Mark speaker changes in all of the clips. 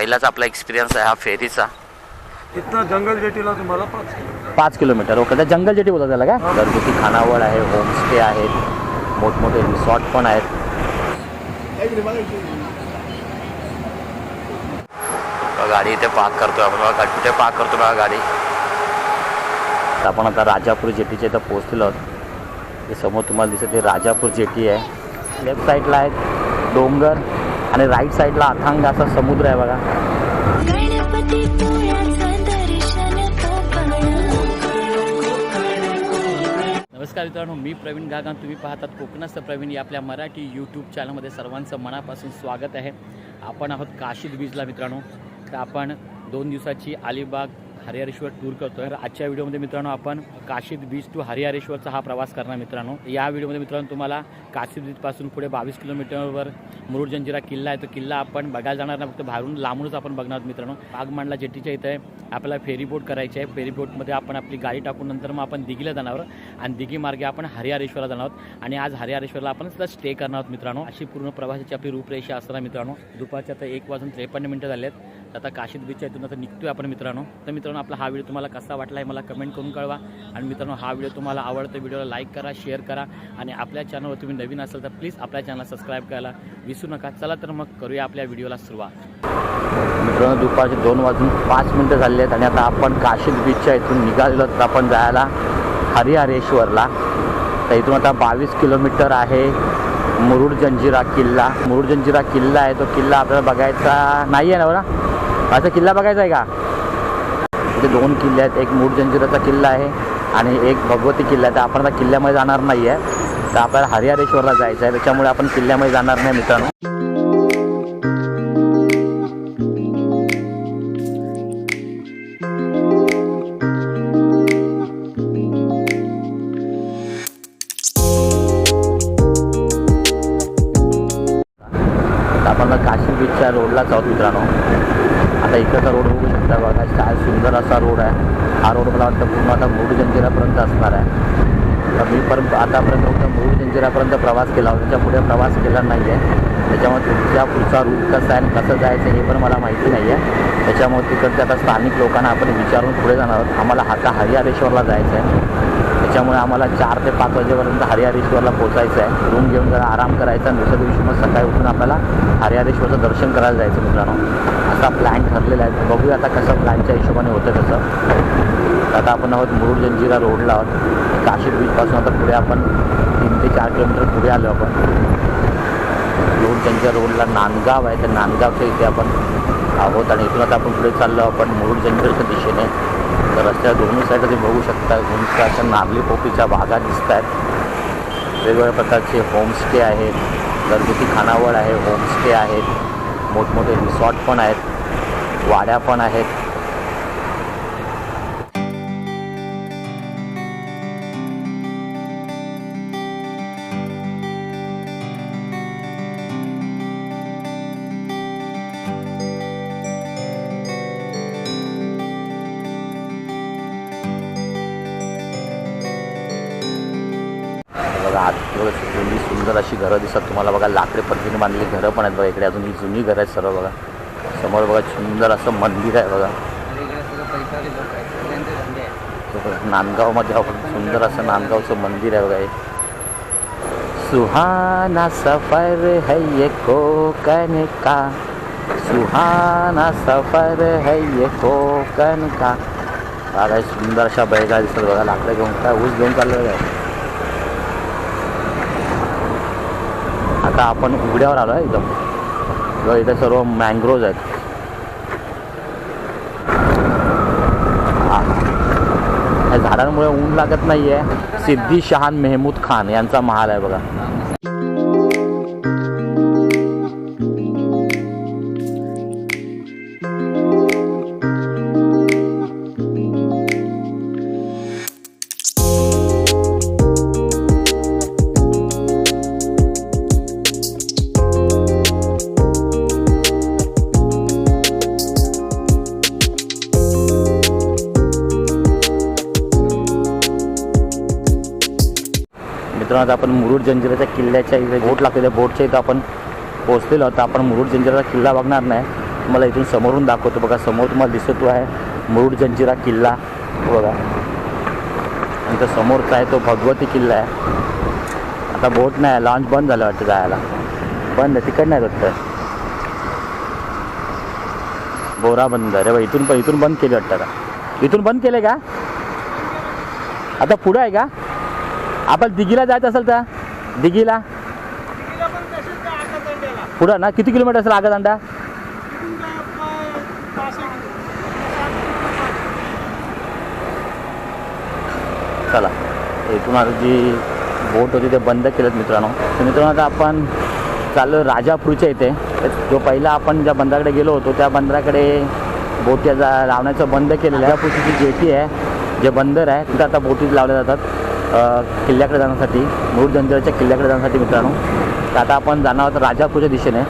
Speaker 1: पहिलाच आपला एक्सपिरियन्स आहे हा फेरीचा.
Speaker 2: इथनं जंगल जेटीला तुम्हाला पाच किलोमीटर.
Speaker 1: पाच किलोमीटर. ओके त्या जंगल जेटी बोलतात त्याला का? घरगुती खानावळ आहे होमस्टे आहेत मोठमोठे रिसॉर्ट पण आहेत. बघा, गाडी इथे पार्क करतोय आपण. कुठे पार्क करतो बघा गाडी? तर आपण आता राजापूर जेटीच्या इथं पोहोचलेलो आहोत. हे समोर तुम्हाला दिसत ते राजापूर जेटी आहे. लेफ्ट साईडला आहे डोंगर आणि राईट साईडला अथांग असा समुद्र आहे बघा.
Speaker 3: नमस्कार मित्रांनो मी प्रवीण गागान. तुम्ही पाहतात कोकणस्थ प्रवीण या आपल्या मराठी यूट्यूब चॅनलमध्ये सर्वांचं मनापासून स्वागत आहे. आपण आहोत काशीद बीचला मित्रांनो. तर आपण दोन दिवसाची अलिबाग हरिहरेश्वर टूर करतो तर आजच्या व्हिडिओमध्ये मित्रांनो आपण काशीद बीच टू हरिहरेश्वरचा हा प्रवास करणार मित्रांनो. या व्हिडिओमध्ये मित्रांनो तुम्हाला काशीद बीचपासून पुढे बावीस किलोमीटरवर मुरुड जंजिरा किल्ला आहे. तो किल्ला आपण बघायला जाणार नाही फक्त बाहेरून लांबूनच आपण बघणार आहोत मित्रांनो. बागमांडला जेटीच्या इथे आपल्याला फेरीबोट करायची आहे. फेरीबोटमध्ये आपण आपली गाडी टाकून नंतर मग आपण दिघीला जाणार आणि दिघी मार्गे आपण हरिहरेश्वरला जाणार आहोत. आणि आज हरिहरेश्वरला आपण सुद्धा स्टे करणार आहोत मित्रांनो. अशी पूर्ण प्रवासाची आपली रूपरेषा असणार मित्रांनो. दुपारच्या आता एक वाजून त्रेपन्न मिनिटं झाले आहेत आता काशीद बीचच्या इथून आता निघतोय आपण मित्रांनो. तर मित्रांनो आपला हा व्हिडिओ तुम्हाला कसा वाटला आहे मला कमेंट करून कळवा. आणि मित्रांनो हा व्हिडिओ तुम्हाला आवडतो व्हिडिओला लाईक करा शेअर करा. आणि आपल्या चॅनलवर तुम्ही नवीन असाल तर प्लीज आपल्या चॅनलला सबस्क्राईब करायला विसरू नका. चला तर मग करूया आपल्या व्हिडिओला सुरुवात.
Speaker 1: मित्रांनो दुपारचे दोन वाजून पाच मिनटं झाले आहेत आणि आता आपण काशीद बीचच्या इथून निघालेलो तर आपण जायला हरिहरेश्वरला. तर इथून आता बावीस किलोमीटर आहे मुरुड जंजिरा किल्ला. मुरुड जंजिरा किल्ला आहे. तो किल्ला आपल्याला बघायचा नाही आहे ना बरं असा किल्ला बघायचा आहे का? इथे दोन किल्ले आहेत एक मुरुड जंजिराचा किल्ला आहे आणि एक भगवती किल्ला आहे. तर आपण आता किल्ल्यामध्ये जाणार नाही आहे तर आपल्याला हरिहरेश्वरला जायचं आहे. त्याच्यामुळे आपण किल्ल्यामध्ये जाणार नाही मित्रांनो. तर आपण काशी बीचच्या रोडलाच आहोत मित्रांनो आता इकडचा रोड बघू शकता बघा काय सुंदर असा रोड आहे. हा रोड मला वाटतं पूर्ण आता मूळ जंजिरापर्यंत असणार आहे. तर मी पण आतापर्यंत फक्त मूळ जंजिरापर्यंत प्रवास केला. होता त्याच्या पुढे प्रवास केला नाही आहे त्याच्यामुळे तुमच्या पुढचा रूट कसा आहे आणि कसं जायचं हे पण मला माहिती नाही आहे त्याच्यामुळे तिकडच्या आता स्थानिक लोकांना आपण विचारून पुढे जाणार आहोत. आम्हाला आता हरिहरेश्वरला जायचं आहे. त्याच्यामुळे आम्हाला चार ते पाच वाजेपर्यंत हरिहरेश्वरला पोहोचायचं आहे. रूम घेऊन जरा आराम करायचा. आणि दुसऱ्या दिवशी मग सकाळी उठून आपल्याला हरिहरेश्वरचं दर्शन करायला जायचं मित्रांनो. आपला प्लॅन ठरलेला आहे. बघूया आता कसं प्लॅनच्या हिशोबाने होतं तसं. आता आपण आहोत मुरुड जंजिरा रोडला आहोत. काशी बीचपासून आता पुढे आपण तीन ते चार किलोमीटर पुढे आलो आपण. मुरुड जंजिरा रोडला नांदगाव आहे. तर नांदगावच्या इथे आपण आहोत आणि इथून आता आपण पुढे चाललो आपण मुरुड जंजिराच्या दिशेने. तर रस्त्या दोन्ही साईड तुम्ही बघू शकता उंच अशा नारळी पोपीच्या भागा दिसत आहेत वेगवेगळ्या प्रकारचे होमस्टे आहेत. घरगुती खानावळ आहे होमस्टे आहेत. मोठमोठे रिसॉर्ट पण आहेत. वाड्या पण आहेत. बघा आत सुंदर अशी घरं दिसतात. तुम्हाला बघा लाकडे पद्धतीने बांधलेली घरं पण आहेत बघा इकडे. अजून ही जुनी घरं आहेत सर्व बघा. समोर बघा सुंदर असं मंदिर आहे बघा. नांदगावमध्ये आपण सुंदर असं नांदगावचं मंदिर आहे बघा हे. सुहाना सफर है ये कोकण का. सुहाना सफर है ये कोकण का. बघा सुंदर अशा बैगा दिसतात बघा. लाकडं घेऊन काय ऊस घेऊन चाललं आहे. आता आपण उघड्यावर आलो आहे एकदम. इथं इथे सर्व मँग्रोज आहेत. या झाडांमुळे ऊन लागत नाहीये. सिद्धी शहान मेहमूद खान यांचा महाल आहे बघा. मित्रांनो आता आपण मुरुड जंजिराच्या किल्ल्याच्या इथे बोट लागलेल्या बोटच्या इथं आपण पोहोचलेलो आहोत. आपण मुरुड जंजिराचा किल्ला बघणार नाही. तुम्हाला इथून समोरून दाखवतो बघा. समोर तुम्हाला दिसतो आहे मुरुड जंजिरा किल्ला. बघा. आणि तो समोरचा आहे तो भगवती किल्ला आहे. आता बोट नाही लॉन्च बंद झालं वाटतं जायला. बंद आहे. तिकड नाही वाटतं. बोरा बंद अरे बा इथून पण इथून बंद केली वाटतं का इथून बंद केले का? आता पुढं आहे का? आपण दिघीला जायचं असेल तर? दिघीला? पुढं ना? किती किलोमीटर असेल आगादांडा चला. इथून आता जी बोट होती ते बंद केलं मित्रांनो. तर मित्रांनो आता आपण चाललो राजापूरच्या इथे. जो पहिला आपण ज्या बंदराकडे गेलो होतो त्या बंदराकडे बोटी जा लावण्याचं बंद केलेलं आहे. राजापूरची जी जेटी आहे जे बंदर आहे तिथं आता बोटी लावल्या जातात. किल्ल्याकडे जाण्यासाठी मूळ जंजिराच्या किल्ल्याकडे जाण्यासाठी मित्रांनो. तर आता आपण जाणार आहोत राजापूरच्या दिशेने.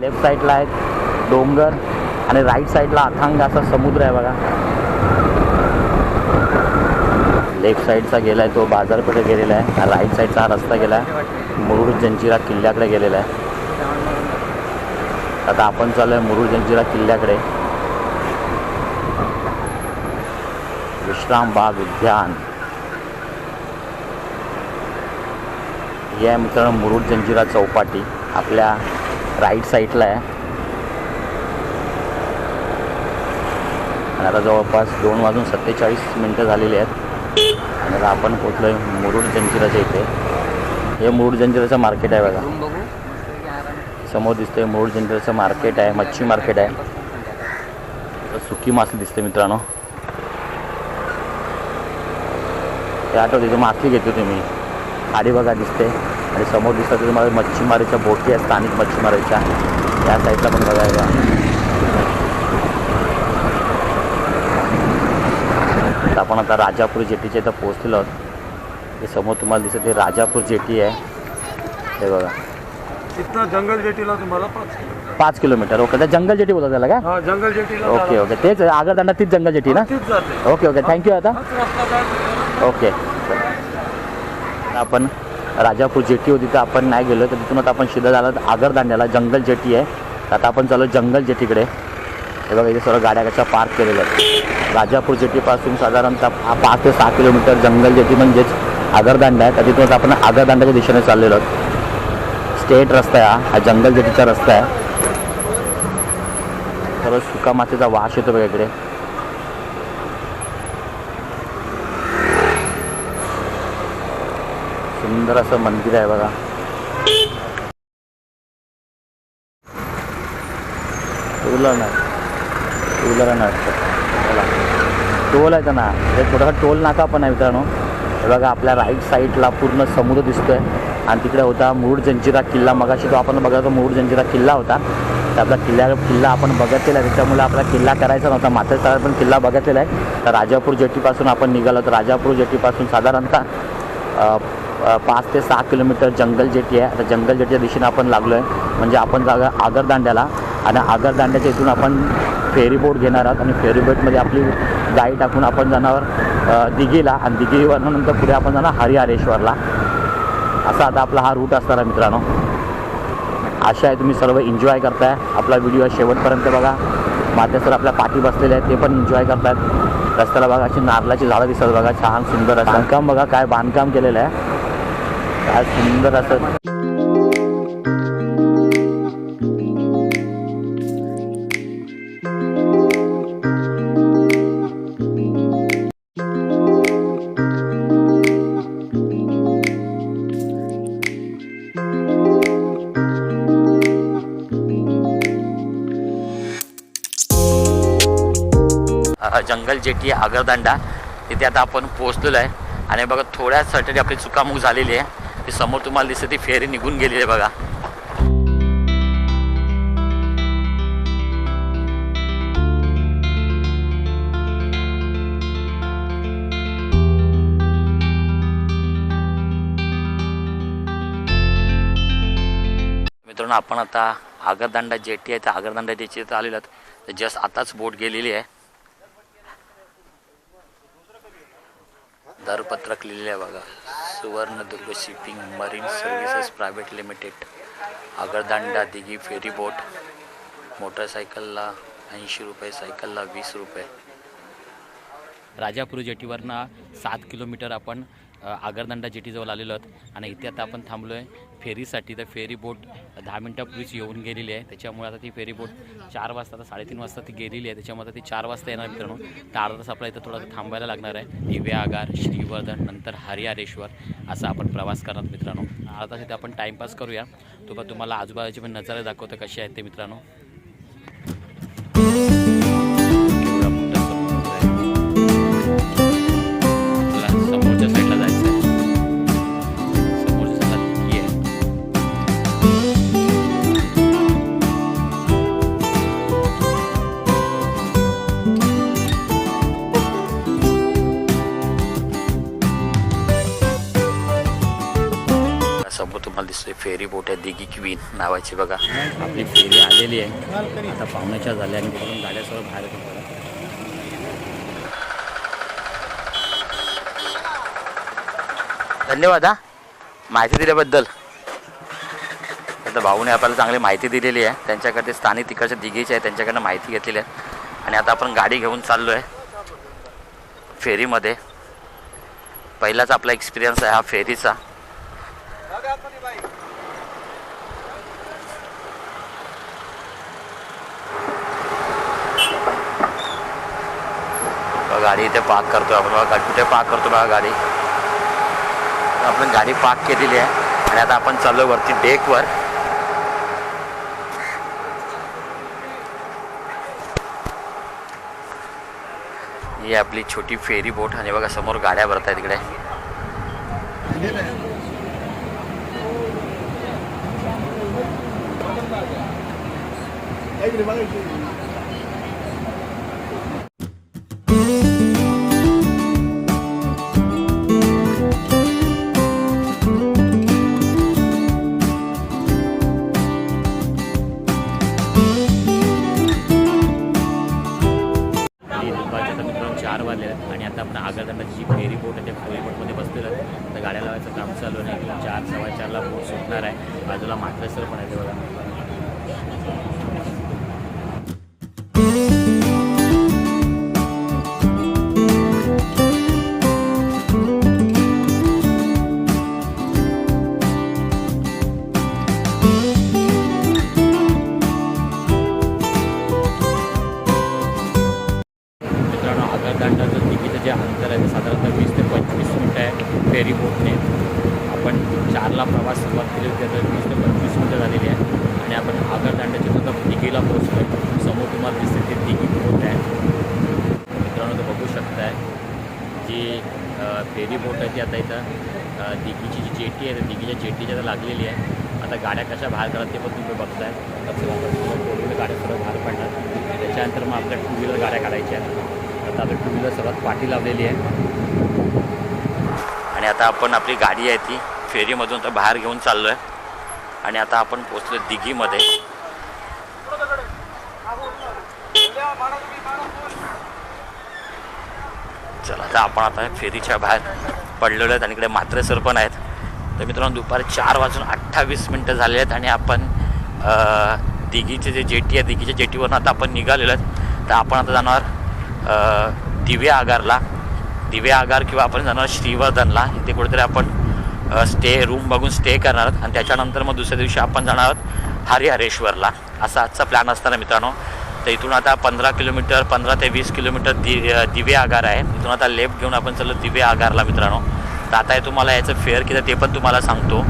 Speaker 1: लेफ्ट साईडला आहेत डोंगर आणि राईट साईडला अथांग असा समुद्र आहे बघा. लेफ्ट साईडचा गेला आहे तो बाजारपेठ गेलेला आहे. राईट साईडचा हा रस्ता गेला आहे मुरुड जंजिरा किल्ल्याकडे गेलेला आहे. आता आपण चालू आहे मुरुड जंजिरा किल्ल्याकडे. विश्रामबाग उद्यान. ही आहे मित्रांनो मुरुड जंजिरा चौपाटी आपल्या राईट साईडला आहे. आणि आता जवळपास दोन वाजून सत्तेचाळीस मिनटं झालेली आहेत. आणि आता आपण पोचलो आहे मुरुड जंजिराच्या इथे. हे मुरुड जंजिराचं मार्केट आहे बघा. समोर दिसतंय मुरुड जंजिराचं मार्केट आहे मच्छी मार्केट आहे. सुकी मासली दिसते मित्रांनो. ते आठवते तिथे मासली घेतो तुम्ही. आडी बघा दिसते. आणि समोर दिसतात तुम्हाला मच्छीमारीच्या बोटी आहेत स्थानिक मच्छीमारीच्या त्या साईडला पण बघायला आपण आता राजापूर जेटीच्या इथं पोहोचलेलो आहोत. हे समोर तुम्हाला दिसत हे राजापूर जेटी आहे. हे बघा.
Speaker 2: इथनं जंगल जेटीला तुम्हाला पाच किलोमीटर
Speaker 1: पाच किलोमीटर. ओके तर जंगल जेटी बोलतात त्याला का
Speaker 2: हा जंगल जेटीला
Speaker 1: ओके ओके. तेच आगरदांडा तीच जंगल जेटी ना?
Speaker 2: तीच जाते.
Speaker 1: Okay okay. थँक्यू आता.
Speaker 2: हाच रस्ता जातो.
Speaker 1: ओके. आपण राजापूर जेटी होती तर आपण नाही गेलो तर तिथून आता आपण सीधा झालं. आगरदांड्याला जंगल जेटी आहे. तर आता आपण चालू जंगल जेटीकडे. हे बघा इथे सर्व गाड्या कशा पार्क केलेल्या आहेत. राजापूर जेटीपासून साधारणतः पा- पाच ते सहा किलोमीटर जंगल जेटी म्हणजेच आगरदांडा आहे. तर तिथून आपण आगरदांडाच्या दिशेने चाललेलो आहोत. स्टेट रस्ता आहे हा. जंगल जेटीचा रस्ता आहे. सर्व सुका मातीचा वास येतो बघा इकडे. सुंदर असं मंदिर आहे बघा. टू व्हीलर नाही टू नाही टोल आहे ना ते थोडासा टोल नाका पण आहे मित्रांनो. हे बघा आपल्या राईट साईडला पूर्ण समुद्र दिसतोय. आणि तिकडे होता मुरुड जंजिरा किल्ला. मगाशी तो आपण बघा तो मुरुड जंजिरा किल्ला होता. तर आपला किल्ला किल्ला आपण बघितलेला आहे. त्याच्यामुळे आपला किल्ला करायचा नव्हता. माथेसार पण किल्ला बघितलेला आहे. तर राजापूर जेटीपासून आपण निघालो. तर राजापूर जेटीपासून साधारणतः पाच ते सहा किलोमीटर जंगल जेटी आहे. आता जंगल जेटीच्या दिशेने आपण लागलो आहे म्हणजे आपण जागा आगरदांड्याला. आणि आगरदांड्याच्या इथून आपण फेरी बोट घेणार आहात आणि फेरी बोटमध्ये आपली गाई टाकून आपण जाणार दिघीला आणि दिघीवरनंतर पुढे आपण जाणार हरिहरेश्वरला. असा आता आपला हा रूट असणार आहे मित्रांनो. आशा आहे तुम्ही सर्व एन्जॉय करताय. आपला व्हिडिओ शेवटपर्यंत बघा. माते सर आपल्या पाठी बसलेले आहेत ते पण एन्जॉय करतायत. रस्त्याला बघा अशी नारळाची झाडं दिसतात बघा. छान सुंदर बांधकाम बघा काय बांधकाम केलेलं आहे. काय सुंदर असं. जंगल जेटी आगरदांडा तिथे आता आपण पोहोचलेलो आहे. आणि बघा थोड्यासाठी आपली चुकामुक झालेली आहे. ती समोर तुम्हाला दिसते ती फेरी निघून गेलेली आहे बघा. मित्रांनो आपण आता आगरदांडा जेटी आहे त्या आगरदांडा जेटी आलेलं आलेलो आहोत जस्ट आताच बोट गेलेली आहे. दरपत्रक लिहिले आहे बघा. Suvarnadurg shipping marine services private limited Agardanda Dighi ferry boat मोटरसायकलला ऐंशी रुपये सायकलला वीस रुपये. राजापूर जेटीवरनं सात किलोमीटर आपण आगरदंडा जेटीजवळ आलेलो आहोत. आणि इथे आता आपण थांबलो आहे फेरीसाठी. तर फेरी बोट दहा मिनटापूर्वीच येऊन गेलेली आहे. त्याच्यामुळे आता ती फेरी बोट चार वाजता आता साडेतीन वाजता ती गेलेली आहे. त्याच्यामुळे आता ती चार वाजता येणार मित्रांनो. तर अर्धा तास आपला इथं थोडंसं थांबायला लागणार आहे. दिव्या आगार श्रीवर्धन नंतर हरिहरेश्वर असा आपण प्रवास करणार मित्रांनो. अर्धा तास इथे आपण टाईमपास करूया. तो तुम्हाला आजूबाजूचे पण नजारे दाखवतं कसे आहेत ते मित्रांनो. समोर तुम्हाला दिसतोय फेरी बोट आहे दिघी क्वीन नावाची बघा. आपली फेरी आलेली आहे. आता पाहुण्याच्या झाल्या आणि तिकडून गाड्या सर्व बाहेर येतात धन्यवाद हा. माहिती दिल्याबद्दल. आता भाऊने आपल्याला चांगली माहिती दिलेली आहे. त्यांच्याकडे स्थानिक तिकडच्या दिघीचे आहे त्यांच्याकडनं माहिती घेतलेली आहे. आणि आता आपण गाडी घेऊन चाललो आहे फेरीमध्ये. पहिलाच आपला एक्सपिरियन्स आहे हा फेरीचा बघा, गाडी इथे पार्क करतो आपण. बघा गाडी कुठे पार्क करतो बघा गाडी. आपण गाडी पार्क केलेली आहे. आणि आता आपण चाललो वरती डेकवर ही आपली छोटी फेरी बोट आणि बघा समोर गाड्या भरत आहेत इकडे you. पण आहे. फोर व्हीलर गाड्या सर्व बाहेर पडणार. त्याच्यानंतर मग आपल्या टू व्हीलर गाड्या काढायच्या आहेत. आता आपल्या टू व्हीलर सर्वात पाठी लावलेली आहे. आणि आता आपण आपली गाडी आहे ती फेरीमधून तर बाहेर घेऊन चाललो आहे आणि आता आपण पोचलो दिघीमध्ये. चला आता आपण आता फेरीच्या बाहेर पडलेलो आहेत. आणि इकडे मात्रेसर पण आहेत. तर मित्रांनो दुपारी चार वाजून अठ्ठावीस मिनटं झाले आहेत. आणि आपण दिघीचे जे जेटी आहे दिघीच्या जेटीवरून आता आपण निघालेलो आहेत. तर आपण आता जाणार दिवे आगारला. दिवे आगार किंवा आपण जाणार श्रीवर्धनला. इथे कुठेतरी आपण स्टे रूम बघून स्टे करणार आहोत. आणि त्याच्यानंतर मग दुसऱ्या दिवशी आपण जाणार आहोत हरिहरेश्वरला. असा आजचा प्लॅन असताना मित्रांनो. तर इथून आता पंधरा किलोमीटर पंधरा ते वीस किलोमीटर दि दिवे आगार आहे. इथून आता लेफ्ट घेऊन आपण चाललो दिवे आगारला मित्रांनो. तर आता हे तुम्हाला याचं फेअर किती ते पण तुम्हाला सांगतो.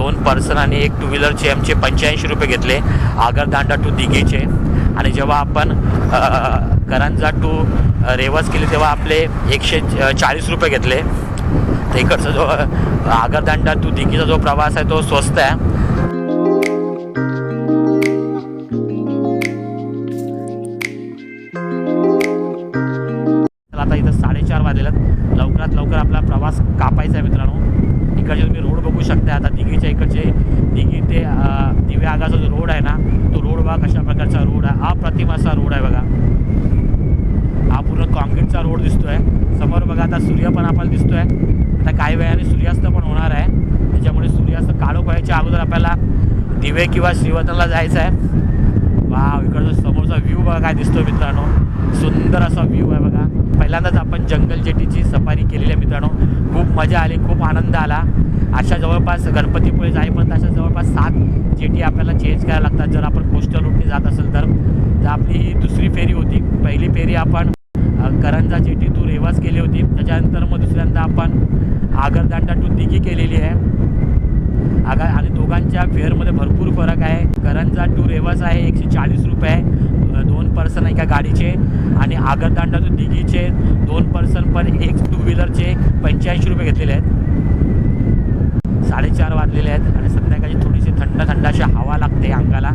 Speaker 1: दोन पर्सन आणि एक टू व्हीलरचे आमचे पंच्याऐंशी रुपये घेतले. आगरदांडा टू दिघेचे. आणि जेव्हा आपण करंजा टू रेवाज रेवस केली तेव्हा आपले एकशे चाळीस रुपये घेतले. तर इकडचा जो आगरदांडा टू दिघेचा जो प्रवास आहे तो स्वस्त आहे. रोड आहे बघा. हा पूर्ण कॉन्क्रीटचा रोड दिसतोय. समोर बघा आता सूर्य पण आपल्याला दिसतोय. आता काही वेळाने सूर्यास्त पण होणार आहे. त्याच्यामुळे सूर्यास्त काळोख व्हायच्या अगोदर आपल्याला दिवे किंवा श्रीवर्धनला जायचं आहे. वा इकडचा समोरचा व्ह्यू बघा काय दिसतो मित्रांनो. सुंदर असा व्ह्यू आहे बघा. पहिल्यांदाच आपण जंगल जेटीची सफारी केलेली आहे मित्रांनो. खूप मजा आली खूप आनंद आला. अशा जवळपास गणपतीपुळे जाईपर्यंत अशा जवळपास सात जेटी आपल्याला चेंज करायला लागतात. जर आपण कोस्टल रूटने जात असेल तर. तर आपली ही दुसरी फेरी होती. पहिली फेरी आपण करंजा जेटी टू रेवास केली होती. त्याच्यानंतर मग दुसऱ्यांदा आपण आगरदांडा टू दिघी केलेली आहे. आगा आणि दोघांच्या फेअरमध्ये भरपूर फरक आहे. करंजा टू रेवास आहे एकशे चाळीस रुपये. दोन पर्सन एका गाडीचे. आणि आगरदांडा टू दिघीचे दोन पर्सन पण एक टू व्हीलरचे पंच्याऐंशी रुपये घेतलेले आहेत. साडेचार वाजलेले आहेत आणि संध्याकाळी थोडीशी थंड थंड अशी हवा लागते अंगाला.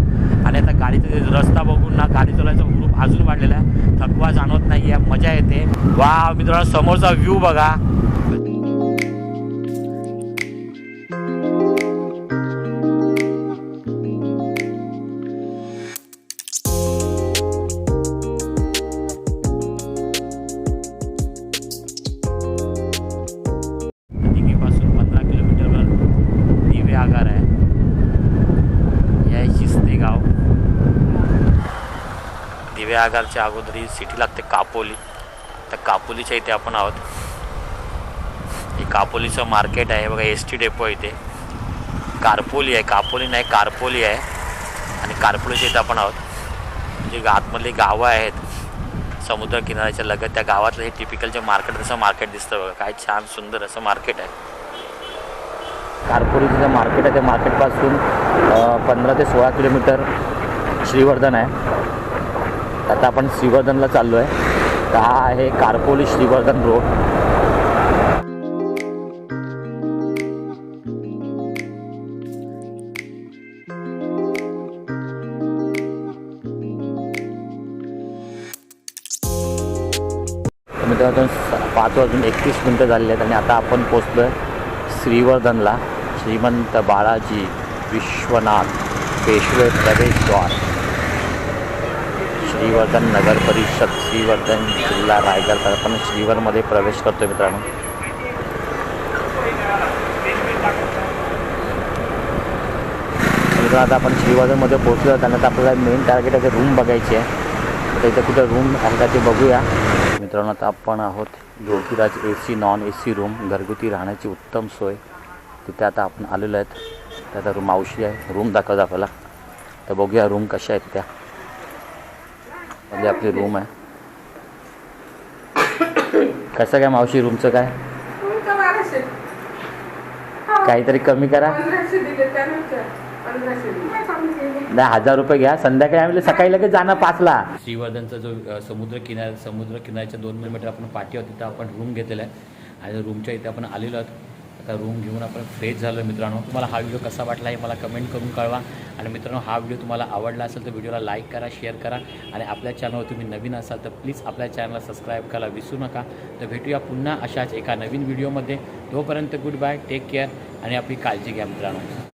Speaker 1: आणि आता गाडीचा रस्ता बघून ना गाडी चालवायचा ग्रुप अजून वाढलेला आहे. थकवा जाणवत नाही आहे मजा येते. वा मित्रांनो समोरचा व्ह्यू बघा. दिवे अगोदर ही सिटी लागते कापोली. तर कापोलीच्या इथे आपण आहोत. हे कापोलीचं मार्केट आहे. बघा एस टी डेपो आहे इथे. कारपोली आहे. कापोली नाही कारपोली आहे. आणि कारपोलीच्या इथे आपण आहोत. जे आतमधली गावं आहेत समुद्र किनाऱ्याच्या लगत त्या गावातलं हे टिपिकल जे मार्केट तसं मार्केट दिसतं बघा. काय छान सुंदर असं मार्केट आहे. कारपोरीचं जे मार्केट आहे. त्या मार्केटपासून पंधरा ते सोळा किलोमीटर श्रीवर्धन आहे. आता आपण श्रीवर्धनला चाललो आहे तर हा आहे कारपोली श्रीवर्धन रोड. मित्रांनो पाच वाजून एकतीस मिनटं झालेली आहेत आणि आता आपण पोचलो आहे श्रीवर्धनला. श्रीमंत बाळाजी विश्वनाथ पेशवे प्रवेशद्वार. श्रीवर्धन नगर परिषद श्रीवर्धन जिल्हा रायगड तर आपण श्रीवरमध्ये प्रवेश करतोय मित्रांनो. मित्रांनो आता आपण श्रीवर्धनमध्ये पोहोचलो त्यानंतर आपल्याला मेन टार्गेट आहे रूम बघायची आहे. तर इथे कुठे रूम आहे का ते बघूया. मित्रांनो आता आपण आहोत Yogiraj A C non A C room घरगुती राहण्याची उत्तम सोय. तिथे आता आपण आलेलो आहेत. त्याचा आता रूम मावशी आहे. रूम दाखवत आपल्याला. तर बघूया रूम कशा आहेत त्या. म्हणजे आपली रूम आहे. कसं काय मावशी रूमचं काय?
Speaker 2: बाराशे.
Speaker 1: काहीतरी कमी करा? नाही हजार रुपये घ्या. संध्याकाळी आम्ही सकाळी लगेच जाणं पाचला. श्रीवर्धनचा जो समुद्र किनारा समुद्र किनाऱ्याच्या दोन किलोमीटर आपण पाठी आहोत तिथं आपण रूम घेतलेला आहे. आणि रूमच्या इथे आपण आलेलो आहोत. आता रूम घेऊन आपण फ्रेश झालो मित्रांनो. तुम्हाला हा व्हिडिओ कसा वाटला हे मला कमेंट करून कळवा. आणि मित्रांनो हा व्हिडिओ तुम्हाला आवडला असेल तर व्हिडिओला लाईक करा शेअर करा. आणि आपल्या चॅनलवर तुम्ही नवीन असाल तर प्लीज आपल्या चॅनलला सबस्क्राईब करायला विसरू नका. तर भेटूया पुन्हा अशाच एका नवीन व्हिडिओमध्ये तोपर्यंत गुड बाय टेक केअर आणि आपली काळजी घ्या मित्रांनो.